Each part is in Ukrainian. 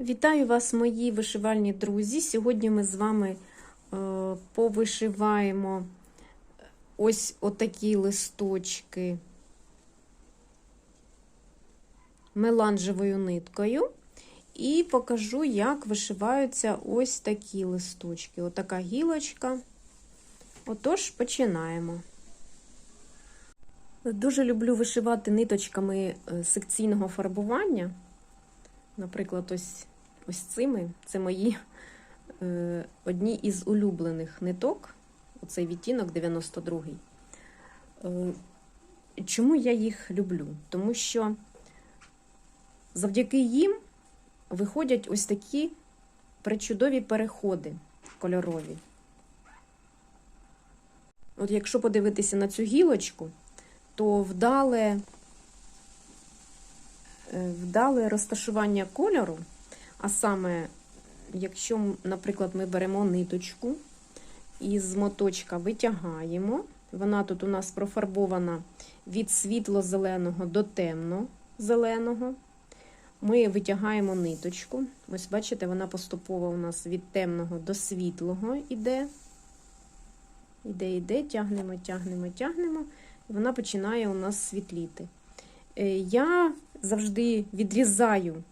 Вітаю вас, мої вишивальні друзі. Сьогодні ми з вами е, повишиваємо ось отакі листочки меланжевою ниткою. І покажу, як вишиваються ось такі листочки. Отака гілочка. Отож, починаємо. Дуже люблю вишивати ниточками е, секційного фарбування. Наприклад, ось ось цими. Це мої е, одні із улюблених ниток. Оцей відтінок 92-й. Е, чому я їх люблю? Тому що завдяки їм виходять ось такі причудові переходи кольорові. От якщо подивитися на цю гілочку, то вдале вдале розташування кольору, а саме, якщо, наприклад, ми беремо ниточку і з моточка витягаємо, вона тут у нас профарбована від світло-зеленого до темно-зеленого. Ми витягаємо ниточку. Ось, бачите, вона поступово у нас від темного до світлого йде. Іде, йде, тягнемо, тягнемо, тягнемо, і вона починає у нас світліти. Я завжди відрізаю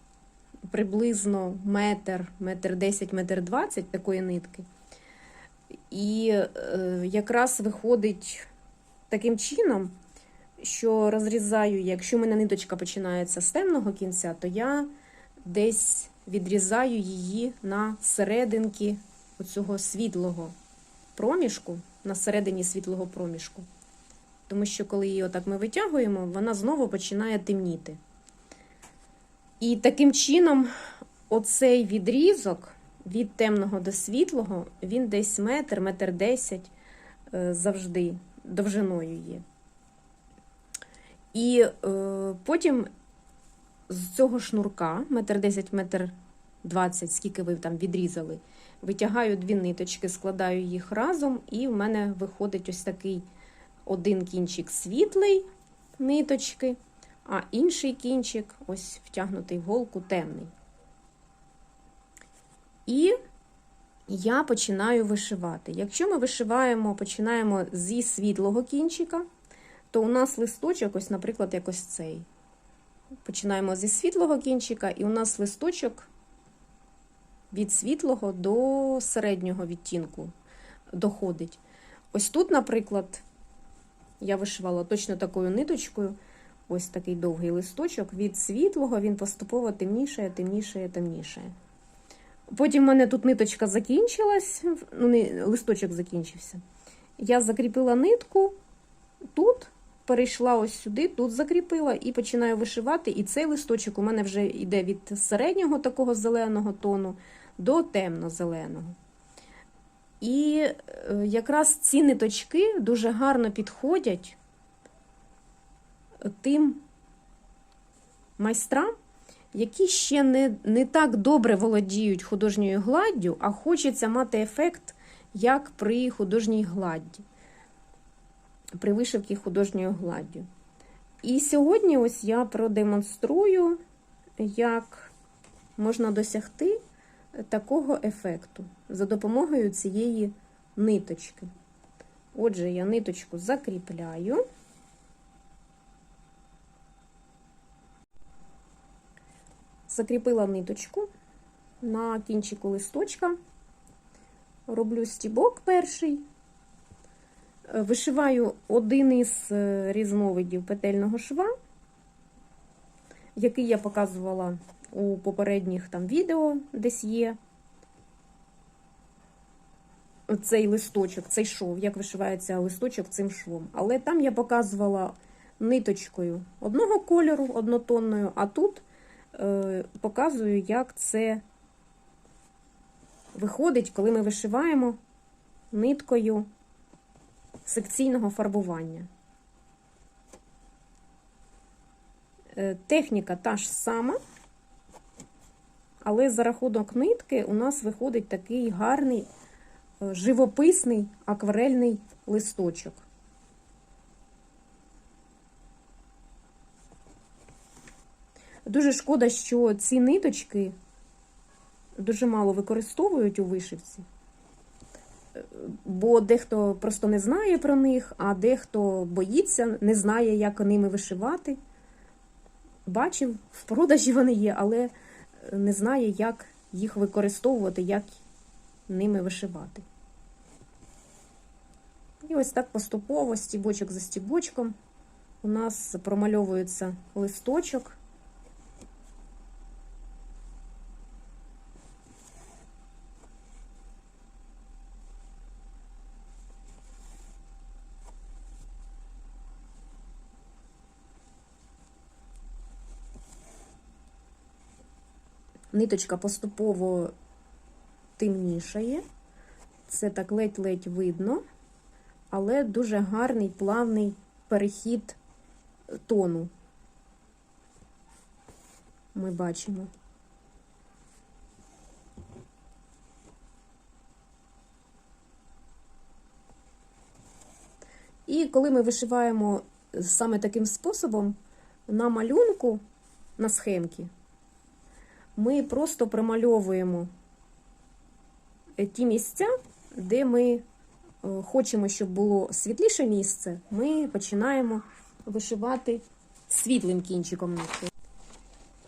приблизно метр, метр 10, метр 20 такої нитки. І е, якраз виходить таким чином, що розрізаю, якщо в мене ниточка починається з темного кінця, то я десь відрізаю її на серединки оцього світлого проміжку, на середині світлого проміжку. Тому що, коли її отак ми витягуємо, вона знову починає темніти. І таким чином, оцей відрізок від темного до світлого, він десь метр, метр десять е, завжди довжиною є. І е, потім з цього шнурка, метр десять, метр двадцять, скільки ви там відрізали, витягаю дві ниточки, складаю їх разом, і в мене виходить ось такий один кінчик світлий ниточки, а інший кінчик, ось втягнутий в голку, темний. І я починаю вишивати. Якщо ми вишиваємо, починаємо зі світлого кінчика, то у нас листочок, ось, наприклад, якось цей. Починаємо зі світлого кінчика, і у нас листочок від світлого до середнього відтінку доходить. Ось тут, наприклад, я вишивала точно такою ниточкою. Ось такий довгий листочок. Від світлого він поступово темнішає, темнішає, темнішає. Потім в мене тут ниточка закінчилась, ну, листочок закінчився. Я закріпила нитку тут, перейшла ось сюди, тут закріпила і починаю вишивати. І цей листочок у мене вже йде від середнього такого зеленого тону до темно-зеленого. І е, якраз ці ниточки дуже гарно підходять тим майстрам, які ще не, не так добре володіють художньою гладдю, а хочеться мати ефект, як при художній гладді, при вишивці художньою гладдю. І сьогодні ось я продемонструю, як можна досягти такого ефекту за допомогою цієї ниточки. Отже, я ниточку закріпляю. Закріпила ниточку на кінчику листочка, роблю стібок перший, вишиваю один із різновидів петельного шва, який я показувала у попередніх там відео десь є. Цей листочок, цей шов, як вишивається листочок цим швом. Але там я показувала ниточкою одного кольору, однотонною, а тут е, показую, як це виходить, коли ми вишиваємо ниткою секційного фарбування. Е, техніка та ж сама. Але за рахунок нитки у нас виходить такий гарний живописний акварельний листочок. Дуже шкода, що ці ниточки дуже мало використовують у вишивці, бо дехто просто не знає про них, а дехто боїться, не знає, як ними вишивати. Бачив, в продажі вони є, але не знає, як їх використовувати, як ними вишивати. І ось так поступово, стібочок за стібочком, у нас промальовується листочок. Ниточка поступово темнішає. Це так ледь-ледь видно, але дуже гарний плавний перехід тону. Ми бачимо. І коли ми вишиваємо саме таким способом, на малюнку, на схемці, ми просто промальовуємо ті місця, де ми е, хочемо, щоб було світліше місце, ми починаємо вишивати світлим кінчиком нитки.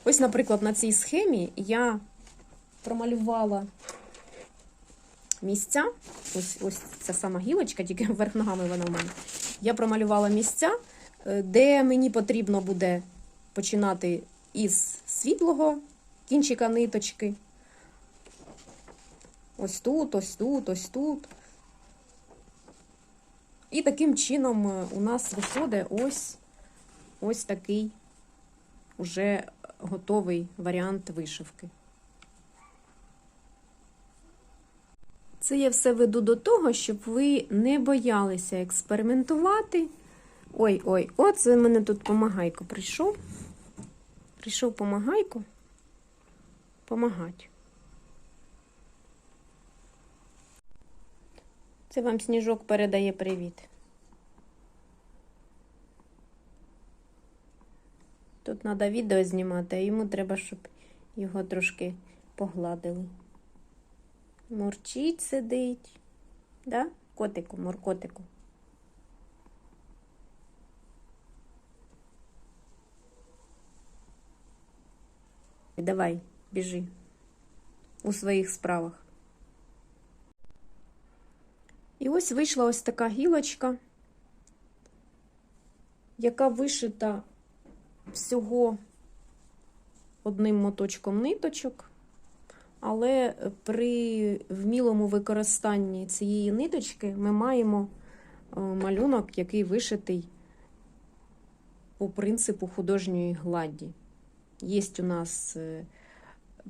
Ось, наприклад, на цій схемі я промалювала місця. Ось ось ця сама гілочка, тільки вверх ногами вона в мене. Я промалювала місця, е, де мені потрібно буде починати із світлого кінчика ниточки. Ось тут, ось тут, ось тут. І таким чином е, у нас виходить ось ось такий уже готовий варіант вишивки. Це я все веду до того, щоб ви не боялися експериментувати. Ой-ой, о, це мене тут помагайко прийшов. Прийшов помагайко. Помагать. Це вам сніжок передає привіт. Тут треба відео знімати, а йому треба, щоб його трошки погладили. Мурчить сидить. Да? Котику, муркотику. Давай, біжи у своїх справах. І ось вийшла ось така гілочка, яка вишита всього одним моточком ниточок, але при вмілому використанні цієї ниточки ми маємо е, малюнок, який вишитий по принципу художньої гладді. Є у нас е,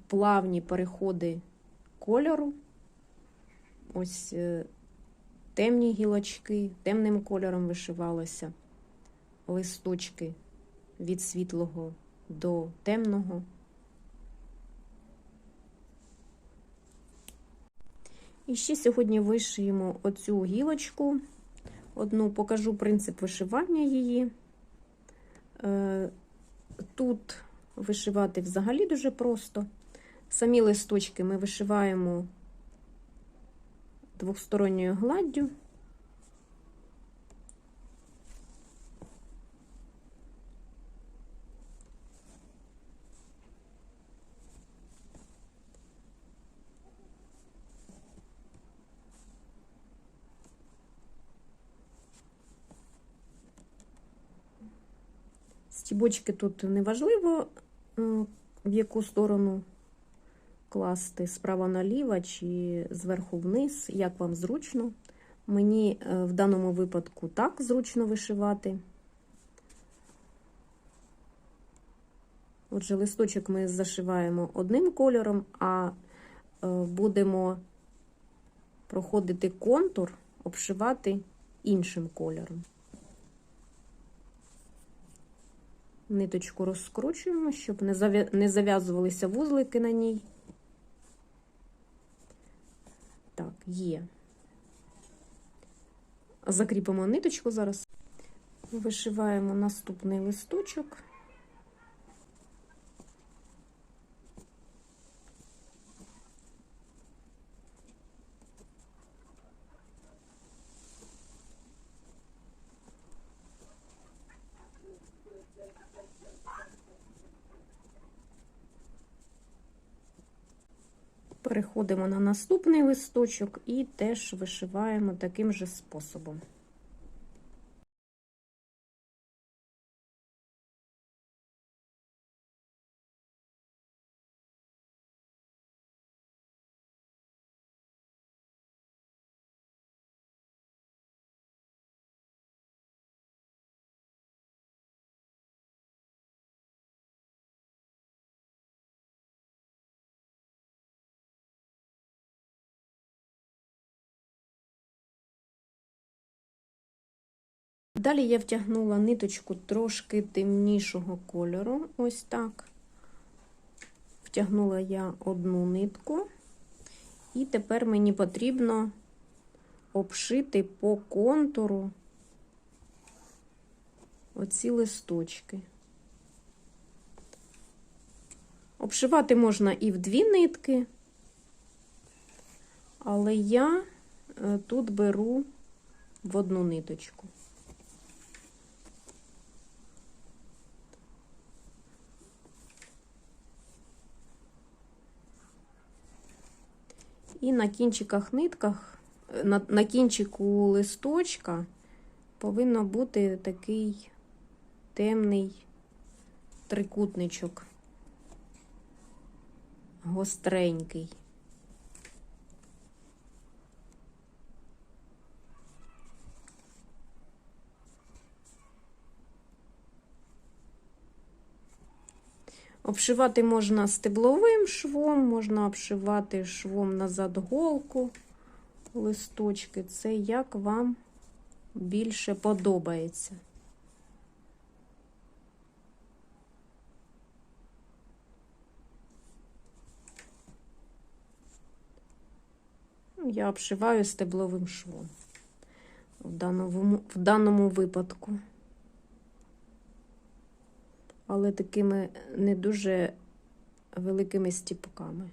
плавні переходи кольору. Ось е, темні гілочки, темним кольором вишивалося, листочки від світлого до темного. І ще сьогодні вишиємо оцю гілочку. Одну покажу принцип вишивання її. Е, Тут вишивати взагалі дуже просто. Самі листочки ми вишиваємо двохсторонньою гладдю. Стібочки тут неважливо, е, в яку сторону класти справа наліво чи зверху вниз, як вам зручно. Мені е, в даному випадку так зручно вишивати. Отже, листочок ми зашиваємо одним кольором, а е, будемо проходити контур, обшивати іншим кольором. Ниточку розкручуємо, щоб не зав'язувалися вузлики на ній. Так, є. Закріпимо ниточку зараз. Вишиваємо наступний листочок. Переходимо на наступний листочок і теж вишиваємо таким же способом. Далі я втягнула ниточку трошки темнішого кольору, ось так. Втягнула я одну нитку, і тепер мені потрібно обшити по контуру оці листочки. Обшивати можна і в дві нитки, але я е, тут беру в одну ниточку. І на кінчиках нитках, на, на кінчику листочка повинно бути такий темний трикутничок, гостренький. Обшивати можна стебловим швом, можна обшивати швом назад голку листочки. Це як вам більше подобається. Ну, Я обшиваю стебловим швом в даному, в даному випадку але такими не дуже великими стіпками.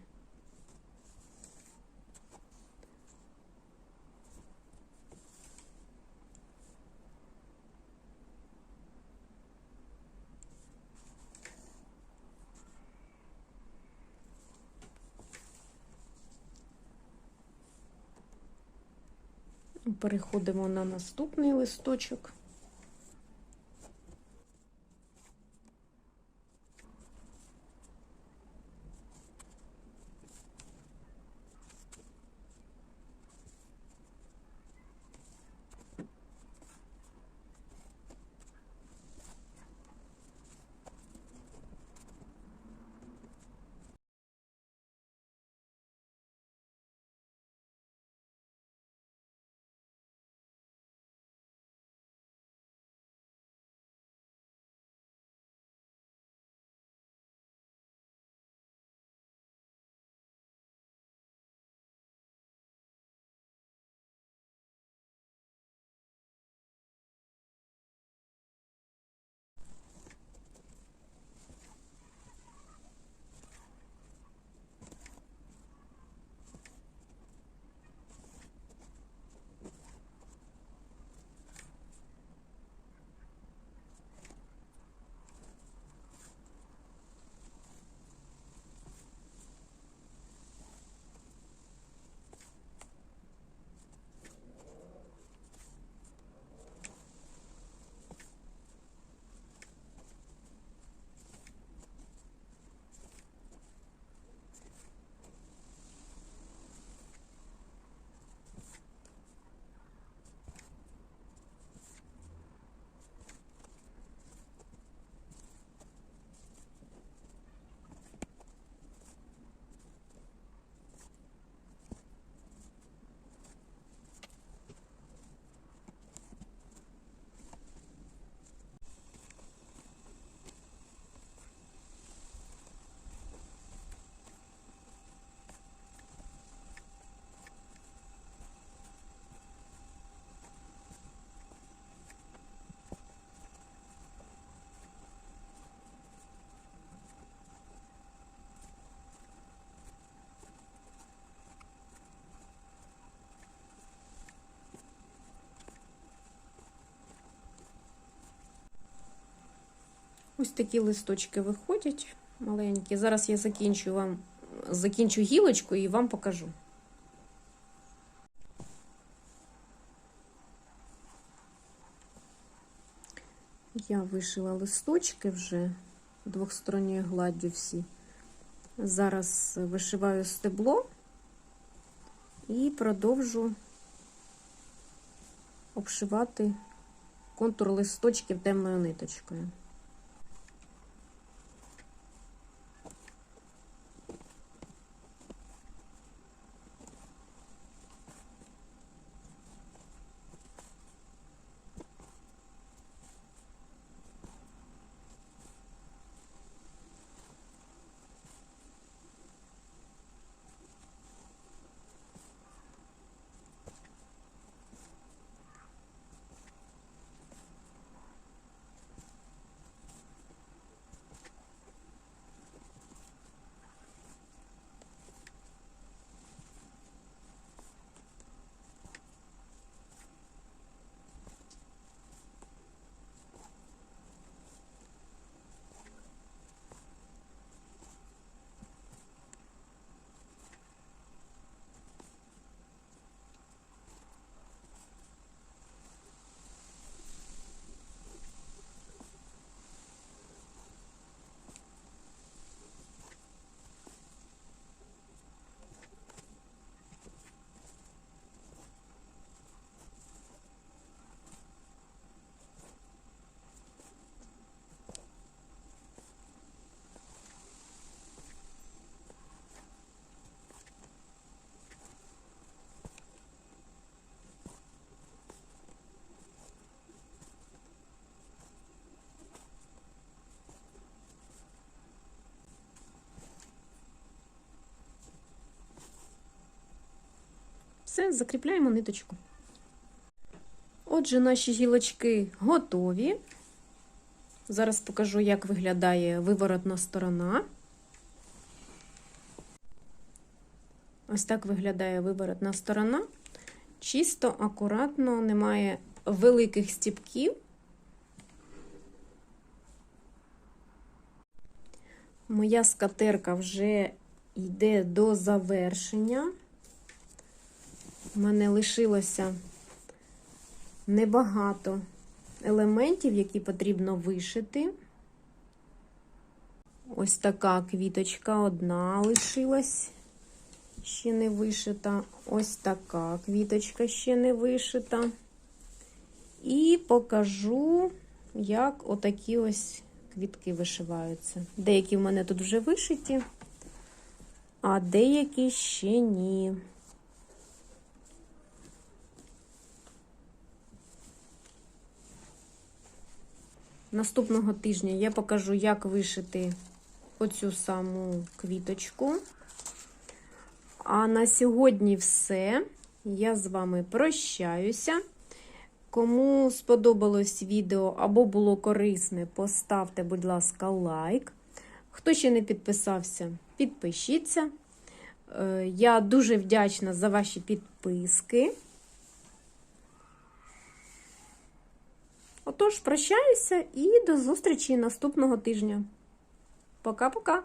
Переходимо на наступний листочок. Ось такі листочки виходять маленькі. Зараз я закінчу вам закінчу гілочку і вам покажу. Я вишила листочки вже двохсторонньою гладдю всі. Зараз вишиваю стебло і продовжу обшивати контур листочків темною ниточкою. Все, закріпляємо ниточку. Отже, наші гілочки готові. Зараз покажу, як виглядає виворотна сторона. Ось так виглядає виворотна сторона. Чисто, акуратно, немає великих стіпків. Моя скатерка вже йде до завершення. У мене лишилося небагато елементів, які потрібно вишити. Ось така квіточка одна лишилась, ще не вишита. Ось така квіточка ще не вишита. І покажу, як отакі ось квітки вишиваються. Деякі в мене тут вже вишиті, а деякі ще ні. Наступного тижня я покажу, як вишити оцю саму квіточку. А на сьогодні все. Я з вами прощаюся. Кому сподобалось відео або було корисне, поставте, будь ласка, лайк. Хто ще не підписався, підпишіться. Е, Я дуже вдячна за ваші підписки. Отож, прощаюся і до зустрічі наступного тижня. Пока-пока!